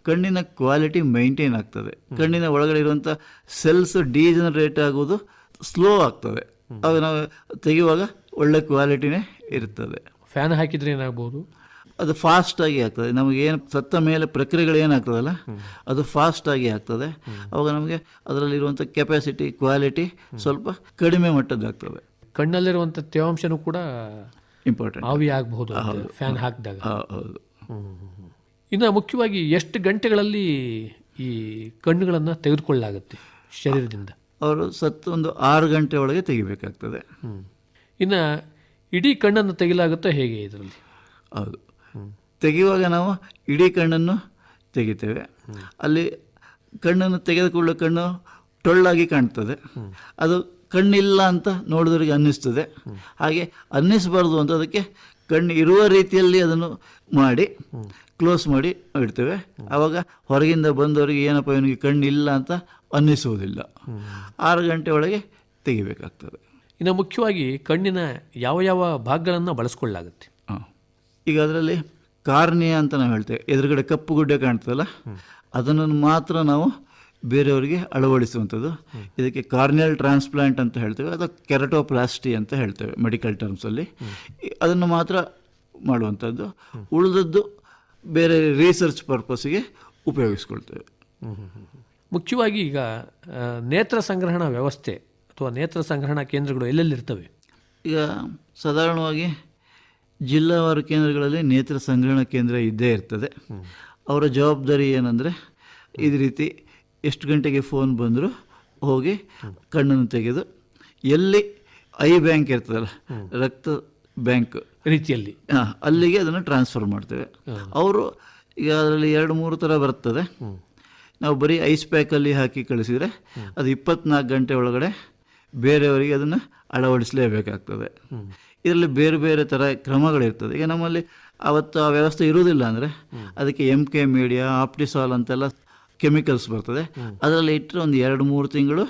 [SPEAKER 3] ಕಣ್ಣಿನ ಕ್ವಾಲಿಟಿ ಮೈಂಟೈನ್ ಆಗ್ತದೆ. ಕಣ್ಣಿನ ಒಳಗಡೆ ಇರುವಂಥ ಸೆಲ್ಸ್ ಡಿಜನರೇಟ್ ಆಗುವುದು ಸ್ಲೋ ಆಗ್ತದೆ. ಆಗ ನಾವು ತೆಗೆಯುವಾಗ ಒಳ್ಳೆ ಕ್ವಾಲಿಟಿನೇ ಇರ್ತದೆ.
[SPEAKER 2] ಫ್ಯಾನ್ ಹಾಕಿದ್ರೆ ಏನಾಗ್ಬೋದು?
[SPEAKER 3] ಅದು ಫಾಸ್ಟಾಗಿ ಆಗ್ತದೆ. ನಮಗೆ ಏನು ಸತ್ತ ಮೇಲೆ ಪ್ರಕ್ರಿಯೆಗಳು ಏನಾಗ್ತದಲ್ಲ ಅದು ಫಾಸ್ಟಾಗಿ ಆಗ್ತದೆ. ಅವಾಗ ನಮಗೆ ಅದರಲ್ಲಿರುವಂಥ ಕೆಪಾಸಿಟಿ ಕ್ವಾಲಿಟಿ ಸ್ವಲ್ಪ ಕಡಿಮೆ ಮಟ್ಟದ್ದಾಗ್ತದೆ
[SPEAKER 2] ಕಣ್ಣಲ್ಲಿರುವಂಥ ತೇವಾಂಶನೂ ಕೂಡ
[SPEAKER 3] ಇಂಪಾರ್ಟೆಂಟ್
[SPEAKER 2] ಆವಿ ಆಗಬಹುದು ಫ್ಯಾನ್ ಹಾಕಿದಾಗ.
[SPEAKER 3] ಹೌದು.
[SPEAKER 2] ಇನ್ನು ಮುಖ್ಯವಾಗಿ ಎಷ್ಟು ಗಂಟೆಗಳಲ್ಲಿ ಈ ಕಣ್ಣುಗಳನ್ನು ತೆಗೆದುಕೊಳ್ಳಲಾಗುತ್ತೆ ಶರೀರದಿಂದ?
[SPEAKER 3] ಅವರು ಸತ್ತು ಒಂದು ಆರು ಗಂಟೆ ಒಳಗೆ ತೆಗಿಬೇಕಾಗ್ತದೆ.
[SPEAKER 2] ಇನ್ನು ಇಡೀ ಕಣ್ಣನ್ನು ತೆಗಿಲಾಗುತ್ತೋ ಹೇಗೆ ಇದರಲ್ಲಿ?
[SPEAKER 3] ಹೌದು. ತೆಗೆಯುವಾಗ ನಾವು ಇಡೀ ಕಣ್ಣನ್ನು ತೆಗಿತೇವೆ. ಅಲ್ಲಿ ಕಣ್ಣನ್ನು ತೆಗೆದುಕೊಳ್ಳೋ ಕಣ್ಣು ಟೊಳ್ಳಾಗಿ ಕಾಣ್ತದೆ. ಅದು ಕಣ್ಣಿಲ್ಲ ಅಂತ ನೋಡಿದವರಿಗೆ ಅನ್ನಿಸ್ತದೆ. ಹಾಗೆ ಅನ್ನಿಸಬಾರ್ದು ಅಂತ ಅದಕ್ಕೆ ಕಣ್ಣು ಇರುವ ರೀತಿಯಲ್ಲಿ ಅದನ್ನು ಮಾಡಿ, ಕ್ಲೋಸ್ ಮಾಡಿ ಇಡ್ತೇವೆ. ಆವಾಗ ಹೊರಗಿಂದ ಬಂದವರಿಗೆ ಏನಪ್ಪ ಇವನಿಗೆ ಕಣ್ಣಿಲ್ಲ ಅಂತ ಅನ್ನಿಸುವುದಿಲ್ಲ. ಆರು ಗಂಟೆ ಒಳಗೆ ತೆಗಿಬೇಕಾಗ್ತದೆ.
[SPEAKER 2] ಇನ್ನು ಮುಖ್ಯವಾಗಿ ಕಣ್ಣಿನ ಯಾವ ಯಾವ ಭಾಗಗಳನ್ನು ಬಳಸ್ಕೊಳ್ಳಲಾಗುತ್ತೆ?
[SPEAKER 3] ಹಾಂ. ಈಗ ಅದರಲ್ಲಿ ಕಾರ್ನಿಯ ಅಂತ ನಾವು ಹೇಳ್ತೇವೆ. ಎದುರುಗಡೆ ಕಪ್ಪು ಗುಡ್ಡೆ ಕಾಣ್ತದಲ್ಲ? ಅದನ್ನು ಮಾತ್ರ ನಾವು ಬೇರೆಯವರಿಗೆ ಅಳವಡಿಸುವಂಥದ್ದು. ಇದಕ್ಕೆ ಕಾರ್ನಿಯಲ್ ಟ್ರಾನ್ಸ್ಪ್ಲಾಂಟ್ ಅಂತ ಹೇಳ್ತೇವೆ. ಅಥವಾ ಕೆರಟೋಪ್ಲಾಸ್ಟಿ ಅಂತ ಹೇಳ್ತೇವೆ ಮೆಡಿಕಲ್ ಟರ್ಮ್ಸಲ್ಲಿ ಅದನ್ನು ಮಾತ್ರ ಮಾಡುವಂಥದ್ದು. ಉಳಿದದ್ದು ಬೇರೆ ರಿಸರ್ಚ್ ಪರ್ಪಸ್ಗೆ ಉಪಯೋಗಿಸ್ಕೊಳ್ತೇವೆ.
[SPEAKER 2] ಮುಖ್ಯವಾಗಿ ಈಗ ನೇತ್ರ ಸಂಗ್ರಹಣ ವ್ಯವಸ್ಥೆ ಅಥವಾ ನೇತ್ರ ಸಂಗ್ರಹಣಾ ಕೇಂದ್ರಗಳು ಎಲ್ಲೆಲ್ಲಿರ್ತವೆ?
[SPEAKER 3] ಈಗ ಸಾಧಾರಣವಾಗಿ ಜಿಲ್ಲಾವಾರು ಕೇಂದ್ರಗಳಲ್ಲಿ ನೇತ್ರ ಸಂಗ್ರಹಣಾ ಕೇಂದ್ರ ಇದ್ದೇ ಇರ್ತದೆ. ಅವರ ಜವಾಬ್ದಾರಿ ಏನಂದರೆ ಇದೇ ರೀತಿ ಎಷ್ಟು ಗಂಟೆಗೆ ಫೋನ್ ಬಂದರೂ ಹೋಗಿ ಕಣ್ಣನ್ನು ತೆಗೆದು ಎಲ್ಲಿ ಐ ಬ್ಯಾಂಕ್ ಇರ್ತದಲ್ಲ ರಕ್ತ ಬ್ಯಾಂಕ್
[SPEAKER 2] ರೀತಿಯಲ್ಲಿ.
[SPEAKER 3] ಹಾಂ ಅಲ್ಲಿಗೆ ಅದನ್ನು ಟ್ರಾನ್ಸ್ಫರ್ ಮಾಡ್ತೇವೆ. ಅವರು ಈಗ ಅದರಲ್ಲಿ ಎರಡು ಮೂರು ಥರ ಬರ್ತದೆ. ನಾವು ಬರೀ ಐಸ್ ಪ್ಯಾಕಲ್ಲಿ ಹಾಕಿ ಕಳಿಸಿದರೆ ಅದು ಇಪ್ಪತ್ನಾಲ್ಕು ಗಂಟೆ ಒಳಗಡೆ ಬೇರೆಯವರಿಗೆ ಅದನ್ನು ಅಳವಡಿಸಲೇಬೇಕಾಗ್ತದೆ. ಇದರಲ್ಲಿ ಬೇರೆ ಬೇರೆ ಥರ ಕ್ರಮಗಳಿರ್ತದೆ. ಈಗ ನಮ್ಮಲ್ಲಿ ಅವತ್ತು ಆ ವ್ಯವಸ್ಥೆ ಇರುವುದಿಲ್ಲ ಅಂದರೆ ಅದಕ್ಕೆ ಎಂ ಕೆ ಮೀಡಿಯಾ ಆಪ್ಟಿಸಾಲ್ ಅಂತೆಲ್ಲ ಕೆಮಿಕಲ್ಸ್ ಬರ್ತದೆ. ಅದರಲ್ಲಿ ಇಟ್ಟರೆ ಒಂದು ಎರಡು ಮೂರು ತಿಂಗಳು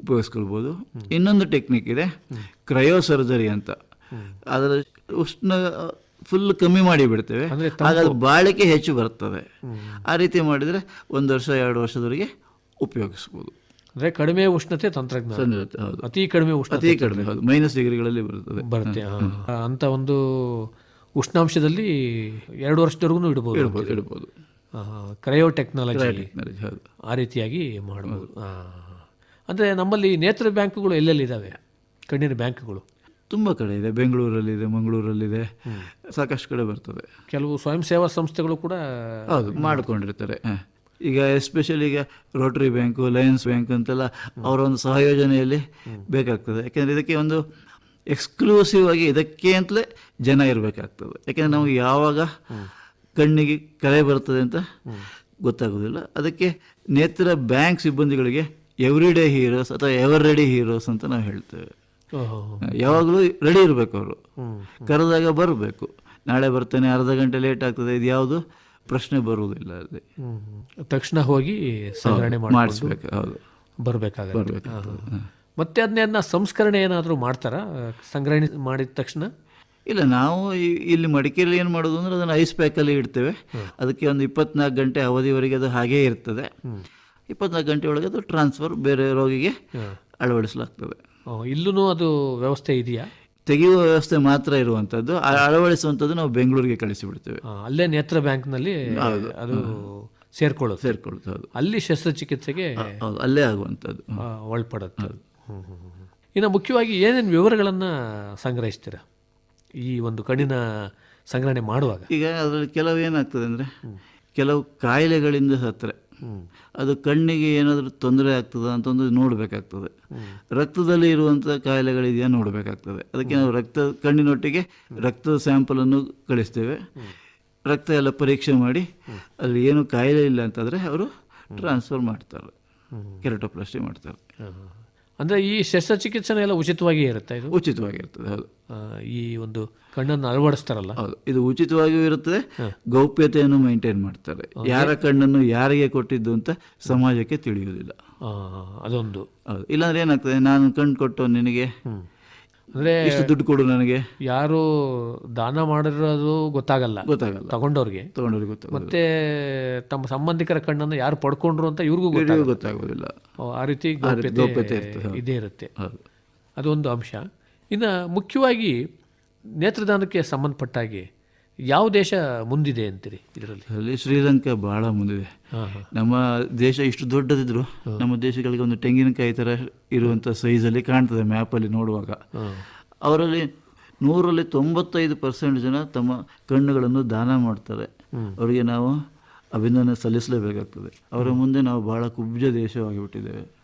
[SPEAKER 3] ಉಪಯೋಗಿಸ್ಕೊಳ್ಬೋದು. ಇನ್ನೊಂದು ಟೆಕ್ನಿಕ್ ಇದೆ ಕ್ರಯೋ ಸರ್ಜರಿ ಅಂತ. ಅದರ ಉಷ್ಣ ಫುಲ್ ಕಮ್ಮಿ ಮಾಡಿ ಬಿಡ್ತೇವೆ. ಹಾಗಾದ್ರೆ ಬಾಳಿಕೆ ಹೆಚ್ಚು ಬರ್ತದೆ. ಆ ರೀತಿ ಮಾಡಿದರೆ ಒಂದು ವರ್ಷ ಎರಡು ವರ್ಷದವರೆಗೆ ಉಪಯೋಗಿಸ್ಬೋದು.
[SPEAKER 2] ಅಂದ್ರೆ ಕಡಿಮೆ ಉಷ್ಣತೆ ತಂತ್ರಜ್ಞಾನ. ಅತಿ ಕಡಿಮೆ ಉಷ್ಣತೆ
[SPEAKER 3] ಅತಿ ಕಡಿಮೆ ಹೌದು. ಮೈನಸ್ ಡಿಗ್ರಿಗಳಲ್ಲಿ ಬರುತ್ತದೆ
[SPEAKER 2] ಬರುತ್ತೆ ಅಂತ ಒಂದು ಉಷ್ಣಾಂಶದಲ್ಲಿ ಎರಡು ವರ್ಷದವರೆಗೂ ಇಡಬಹುದು
[SPEAKER 3] ಇಡ್ಬೋದು ಇಡ್ಬೋದು.
[SPEAKER 2] ಕ್ರಯೋ ಟೆಕ್ನಾಲಜಿ ಆ ರೀತಿಯಾಗಿ ಮಾಡ್ಬೋದು. ಅಂದರೆ ನಮ್ಮಲ್ಲಿ ನೇತ್ರ ಬ್ಯಾಂಕುಗಳು ಎಲ್ಲೆಲ್ಲಿ ಇದಾವೆ? ಕಣ್ಣಿನ ಬ್ಯಾಂಕ್ಗಳು.
[SPEAKER 3] ತುಂಬ ಕಡೆ ಇದೆ. ಬೆಂಗಳೂರಲ್ಲಿದೆ ಮಂಗಳೂರಲ್ಲಿದೆ. ಸಾಕಷ್ಟು ಕಡೆ ಬರ್ತದೆ.
[SPEAKER 2] ಕೆಲವು ಸ್ವಯಂ ಸೇವಾ ಸಂಸ್ಥೆಗಳು ಕೂಡ
[SPEAKER 3] ಹೌದು ಮಾಡಿಕೊಂಡಿರ್ತಾರೆ. ಈಗ ಎಸ್ಪೆಷಲಿ ಈಗ ರೋಟರಿ ಬ್ಯಾಂಕು ಲಯನ್ಸ್ ಬ್ಯಾಂಕ್ ಅಂತೆಲ್ಲ ಅವರ ಒಂದು ಸಹಯೋಜನೆಯಲ್ಲಿ ಬೇಕಾಗ್ತದೆ. ಯಾಕೆಂದರೆ ಇದಕ್ಕೆ ಒಂದು ಎಕ್ಸ್ಕ್ಲೂಸಿವ್ ಆಗಿ ಇದಕ್ಕೆ ಅಂತಲೇ ಜನ ಇರಬೇಕಾಗ್ತದೆ. ಯಾಕೆಂದರೆ ನಮಗೆ ಯಾವಾಗ ಕಣ್ಣಿಗೆ ಕಲೆ ಬರ್ತದೆ ಅಂತ ಗೊತ್ತಾಗೋದಿಲ್ಲ. ಅದಕ್ಕೆ ನೇತ್ರ ಬ್ಯಾಂಕ್ ಸಿಬ್ಬಂದಿಗಳಿಗೆ ಎವ್ರಿ ಡೇ ಹೀರೋಸ್ ಅಥವಾ ಎವರ್ ರೆಡಿ ಹೀರೋಸ್ ಅಂತ ನಾವು ಹೇಳ್ತೇವೆ. ಯಾವಾಗಲೂ ರೆಡಿ ಇರಬೇಕು ಅವರು. ಕರೆದಾಗ ಬರಬೇಕು. ನಾಳೆ ಬರ್ತೇನೆ ಅರ್ಧ ಗಂಟೆ ಲೇಟ್ ಆಗ್ತದೆ. ಇದು ಯಾವುದು ಪ್ರಶ್ನೆ ಬರುವುದಿಲ್ಲ ಅಲ್ಲಿ.
[SPEAKER 2] ತಕ್ಷಣ ಹೋಗಿ ಸಂಗ್ರಹಣೆ ಮಾಡಿ
[SPEAKER 3] ಮಾಡಿಸ್ಬೇಕು ಹೌದು.
[SPEAKER 2] ಬರಬೇಕಾಗುತ್ತೆ. ಮತ್ತೆ ಅದನ್ನ ಸಂಸ್ಕರಣೆ ಏನಾದರೂ ಮಾಡ್ತಾರಾ? ಸಂಗ್ರಹಣೆ ಮಾಡಿದ ತಕ್ಷಣ?
[SPEAKER 3] ಇಲ್ಲ ನಾವು ಇಲ್ಲಿ ಮಡಿಕೇರಿಯಲ್ಲಿ ಏನು ಮಾಡೋದು ಅಂದ್ರೆ ಅದನ್ನು ಐಸ್ ಪ್ಯಾಕಲ್ಲಿ ಇಡ್ತೇವೆ. ಅದಕ್ಕೆ ಒಂದು ಇಪ್ಪತ್ನಾಲ್ಕು ಗಂಟೆ ಅವಧಿವರೆಗೆ ಅದು ಹಾಗೇ ಇರ್ತದೆ. ಇಪ್ಪತ್ನಾಲ್ಕು ಗಂಟೆ ಒಳಗೆ ಅದು ಟ್ರಾನ್ಸ್ಫರ್ ಬೇರೆ ರೋಗಿಗೆ ಅಳವಡಿಸಲಾಗ್ತದೆ.
[SPEAKER 2] ಇಲ್ಲೂ ಅದು ವ್ಯವಸ್ಥೆ ಇದೆಯಾ?
[SPEAKER 3] ತೆಗೆಯುವ ವ್ಯವಸ್ಥೆ ಮಾತ್ರ ಇರುವಂಥದ್ದು ಆ ಅಳವಡಿಸುವಂಥದ್ದು ನಾವು ಬೆಂಗಳೂರಿಗೆ ಕಳಿಸಿಬಿಡ್ತೇವೆ.
[SPEAKER 2] ಅಲ್ಲೇ ನೇತ್ರ ಬ್ಯಾಂಕ್ನಲ್ಲಿ ಅದು ಸೇರ್ಕೊಳ್ಳೋದು
[SPEAKER 3] ಸೇರ್ಕೊಳ್ತು ಹೌದು.
[SPEAKER 2] ಅಲ್ಲಿ ಶಸ್ತ್ರಚಿಕಿತ್ಸೆಗೆ
[SPEAKER 3] ಅಲ್ಲೇ ಆಗುವಂಥದ್ದು.
[SPEAKER 2] ಒಳಪಡುತ್ತೆ. ಇನ್ನು ಮುಖ್ಯವಾಗಿ ಏನೇನು ವಿವರಗಳನ್ನು ಸಂಗ್ರಹಿಸ್ತೀರಾ? ಈ ಒಂದು ಕಣ್ಣಿನ ಸಂಗ್ರಹಣೆ ಮಾಡುವಾಗ.
[SPEAKER 3] ಈಗ ಅದರಲ್ಲಿ ಕೆಲವು ಏನಾಗ್ತದೆ ಅಂದರೆ ಕೆಲವು ಕಾಯಿಲೆಗಳಿಂದ ಸತ್ತರೆ ಅದು ಕಣ್ಣಿಗೆ ಏನಾದರೂ ತೊಂದರೆ ಆಗ್ತದ ಅಂತಂದು ನೋಡಬೇಕಾಗ್ತದೆ. ರಕ್ತದಲ್ಲಿ ಇರುವಂಥ ಕಾಯಿಲೆಗಳಿದೆಯಾ ನೋಡಬೇಕಾಗ್ತದೆ. ಅದಕ್ಕೆ ನಾವು ರಕ್ತ, ಕಣ್ಣಿನೊಟ್ಟಿಗೆ ರಕ್ತದ ಸ್ಯಾಂಪಲನ್ನು ಕಳಿಸ್ತೇವೆ. ರಕ್ತ ಎಲ್ಲ ಪರೀಕ್ಷೆ ಮಾಡಿ ಅಲ್ಲಿ ಏನು ಕಾಯಿಲೆ ಇಲ್ಲ ಅಂತಂದರೆ ಅವರು ಟ್ರಾನ್ಸ್ಫರ್ ಮಾಡ್ತಾರೆ. ಕೆರಟೋಪ್ಲಾಸ್ಟಿ ಮಾಡ್ತಾರೆ.
[SPEAKER 2] ಅಂದ್ರೆ ಈ ಶಸ್ತ್ರಚಿಕಿತ್ಸೆನ ಎಲ್ಲ ಉಚಿತವಾಗಿ ಇರುತ್ತೆ ಇದು?
[SPEAKER 3] ಉಚಿತವಾಗಿರ್ತದೆ ಹೌದು.
[SPEAKER 2] ಈ ಒಂದು ಕಣ್ಣನ್ನು ಅಳವಡಿಸ್ತಾರಲ್ಲ?
[SPEAKER 3] ಹೌದು ಇದು ಉಚಿತವಾಗಿಯೂ ಇರುತ್ತದೆ ಗೌಪ್ಯತೆಯನ್ನು ಮೇಂಟೈನ್ ಮಾಡ್ತಾರೆ. ಯಾರ ಕಣ್ಣನ್ನು ಯಾರಿಗೆ ಕೊಟ್ಟಿದ್ದು ಅಂತ ಸಮಾಜಕ್ಕೆ ತಿಳಿಯುವುದಿಲ್ಲ.
[SPEAKER 2] ಅದೊಂದು.
[SPEAKER 3] ಹೌದು ಇಲ್ಲಾಂದ್ರೆ ಏನಾಗ್ತದೆ ನಾನು ಕಣ್ಣು ಕೊಟ್ಟು ನಿನಗೆ
[SPEAKER 2] ಅಂದ್ರೆ
[SPEAKER 3] ಎಷ್ಟು ದುಡ್ಡು ಕೊಡು ನನಗೆ.
[SPEAKER 2] ಯಾರು ದಾನ ಮಾಡಿರೋದು ಗೊತ್ತಾಗಲ್ಲ.
[SPEAKER 3] ಗೊತ್ತಾಗಲ್ಲ.
[SPEAKER 2] ತಗೊಂಡವ್ರಿಗೆ.
[SPEAKER 3] ತಗೊಂಡವ್ರಿಗೆ ಗೊತ್ತಾಗ
[SPEAKER 2] ಮತ್ತೆ ತಮ್ಮ ಸಂಬಂಧಿಕರ ಕಣ್ಣನ್ನು ಯಾರು ಪಡ್ಕೊಂಡ್ರು ಅಂತ ಇವ್ರಿಗೂ
[SPEAKER 3] ಗೊತ್ತಾಗೋದಿಲ್ಲ.
[SPEAKER 2] ಆ, ರೀತಿ
[SPEAKER 3] ಗೌಪ್ಯತೆ
[SPEAKER 2] ಇದೇ ಇರುತ್ತೆ. ಅದೊಂದು ಅಂಶ. ಇನ್ನು ಮುಖ್ಯವಾಗಿ ನೇತ್ರದಾನಕ್ಕೆ ಸಂಬಂಧಪಟ್ಟಾಗೆ ಯಾವ ದೇಶ ಮುಂದಿದೆ ಅಂತೀರಿ ಇದರಲ್ಲಿ?
[SPEAKER 3] ಶ್ರೀಲಂಕಾ ಬಹಳ ಮುಂದಿದೆ. ನಮ್ಮ ದೇಶ ಇಷ್ಟು ದೊಡ್ಡದಿದ್ರು ನಮ್ಮ ದೇಶಗಳಿಗೆ ಒಂದು ತೆಂಗಿನಕಾಯಿ ಥರ ಇರುವಂಥ ಸೈಜಲ್ಲಿ ಕಾಣ್ತದೆ ಮ್ಯಾಪಲ್ಲಿ ನೋಡುವಾಗ. ಅವರಲ್ಲಿ ನೂರಲ್ಲಿ ತೊಂಬತ್ತೈದು ಪರ್ಸೆಂಟ್ ಜನ ತಮ್ಮ ಕಣ್ಣುಗಳನ್ನು ದಾನ ಮಾಡ್ತಾರೆ. ಅವರಿಗೆ ನಾವು ಅಭಿನಂದನೆ ಸಲ್ಲಿಸಲೇಬೇಕಾಗ್ತದೆ. ಅವರ ಮುಂದೆ ನಾವು ಬಹಳ ಕುಬ್ಜ ದೇಶವಾಗಿಬಿಟ್ಟಿದ್ದೇವೆ.